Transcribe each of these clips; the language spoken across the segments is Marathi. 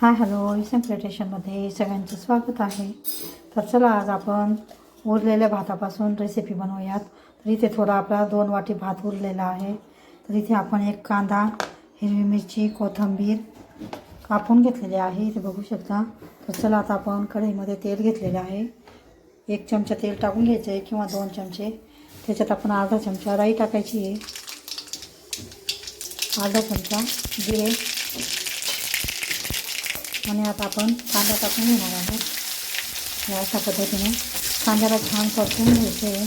हाय हॅलो इसम प्लेटेशनमध्ये सगळ्यांचं स्वागत आहे. तर चला आज आपण उरलेल्या भातापासून रेसिपी बनवूयात. तर इथे थोडा आपला दोन वाटी भात उरलेला आहे. तर इथे आपण एक कांदा हिरवी मिरची कोथिंबीर कापून घेतलेले आहे. इथे बघू शकता. तर चला आता आपण कढईमध्ये तेल घेतलेलं आहे. एक चमचा तेल टाकून घ्यायचं आहे किंवा दोन चमचे. त्याच्यात आपण अर्धा चमचा राई टाकायची आहे. अर्धा चमचा जिरे. आणि आता आपण कांदा टाकून घेणार आहोत. या अशा पद्धतीने कांद्याला छान परतून घ्यायचे.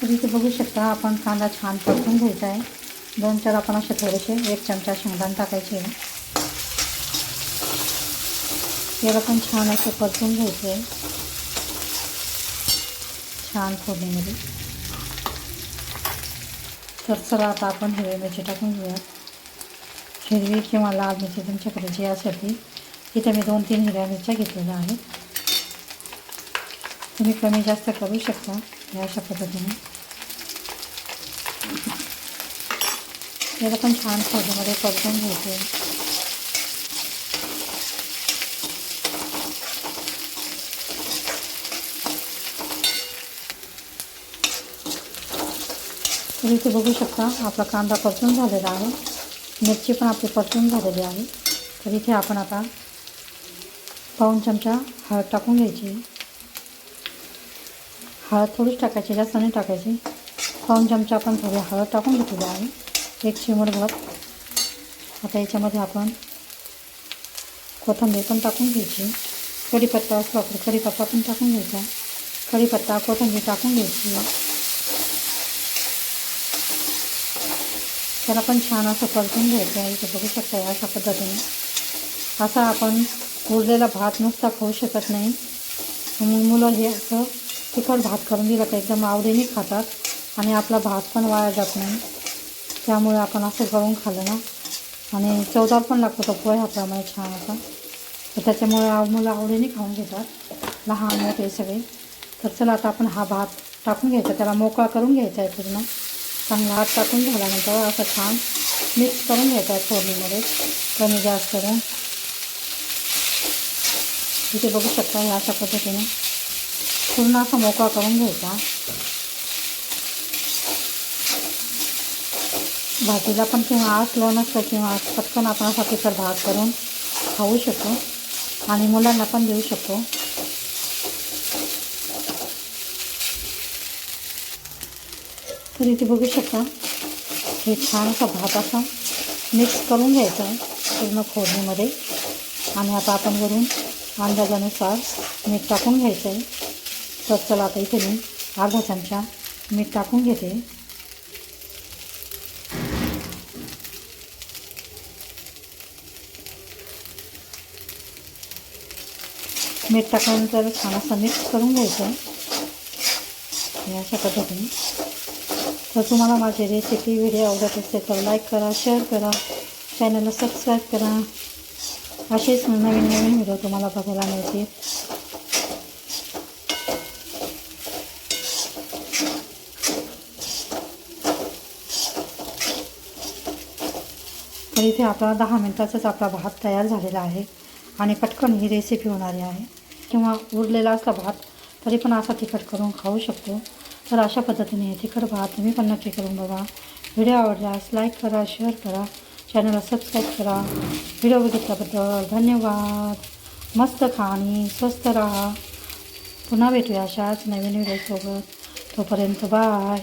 तुम्ही तर इथे बघू शकता आपण कांदा छान परतून घ्यायचा आहे. दोन चार आपण असे थोडेसे एक चमचा शेंगदाण टाकायचे. आहे याला पण छान असे परतून घ्यायचे. छान फोडणीमध्ये. तर चला आता आपण हिरवी मिरची टाकून घेऊया हिरवी किंवा लाल मिरची तुमच्याकडे जी असेल ती इथे मी दोन तीन हिरव्या मिरच्या घेतलेल्या आहेत. तुम्ही कमी जास्त करू शकता या अशा पद्धतीने. याला पण छान फोडणीमध्ये परतून घ्यायचे. तर इथे बघू शकता आपला कांदा परतून झालेला आहे. मिरची पण आपली परतून झालेली आहे. तर इथे आपण आता पाऊन चमचा हळद टाकून घ्यायची. हळद थोडीच टाकायची जास्त नाही टाकायची. पाऊन चमचा आपण थोडी हळद टाकून घेतलेली आहे. एक चिमूटभर आता याच्यामध्ये आपण कोथिंबीर पण टाकून घ्यायची. कढीपत्ता असला तर कढीपत्ता पण टाकून घ्यायचा. कढीपत्ता कोथिंबीर टाकून घ्यायची. त्याला पण छान असं परतून घ्यायचं आहे. इथं बघू शकता अशा पद्धतीने. असा आपण उरलेला भात नुसता खाऊ शकत नाही. मग मुलं हे असं तिखट भात करून दिलं तर एकदम आवडीने खातात आणि आपला भात पण वाया जात नाही. त्यामुळे आपण असं करून खाल्लं ना. आणि चवदार पण लागतो तो पोह्याप्रमाणे छान असा. तर त्याच्यामुळे मुलं आवडीने खाऊन घेतात. लहान मोठे सगळे. तर चला आता आपण हा भात टाकून घ्यायचा. त्याला मोकळा करून घ्यायचा आहे पूर्ण. चांगला. हात टाकून झाल्यानंतर असं छान मिक्स करून घ्यायचं आहे फोडणीमध्ये. कमी जास्त करून. इथे बघू शकता या अशा पद्धतीने. पूर्ण असा मोकळा करून घ्यायचा. भाजीला पण किंवा असलो नसतं किंवा पटकन आपण असा तिखट भात करून खाऊ शकतो. आणि मुलांना पण देऊ शकतो. तर इथे बघू शकता हे छान असा भात असा मिक्स करून घ्यायचा आहे पूर्ण फोडणीमध्ये. आणि आता आपण वरून अंदाजानुसार मीठ टाकून घ्यायचं आहे तर चला आता इथे मी अर्धा चमचा मीठ टाकून घेते. मीठ टाकल्यानंतर छान असं मिक्स करून घ्यायचं. आहे अशा पद्धतीने. तर तुम्हाला माझे रेसिपी व्हिडिओ आवडत असेल तर लाईक करा शेअर करा चॅनलला सबस्क्राईब करा. असेच नवीन नवीन व्हिडिओ तुम्हाला बघायला मिळतील. तर इथे आपला दहा मिनटाचाच आपला भात तयार झालेला आहे आणि पटकन ही रेसिपी होणारी आहे. किंवा उरलेला असला भात तरी पण असा तिखट करून खाऊ शकतो. तर अशा पद्धतीने तिखट भात तुम्ही पण नक्की करून बघा. व्हिडिओ आवडल्यास लाईक करा शेअर करा. चॅनलला सबस्क्राईब करा. व्हिडिओ बघितल्याबद्दल धन्यवाद. मस्त खा आणि स्वस्त राहा. पुन्हा भेटूया अशाच नवीन व्हिडिओसोबत तोपर्यंत बाय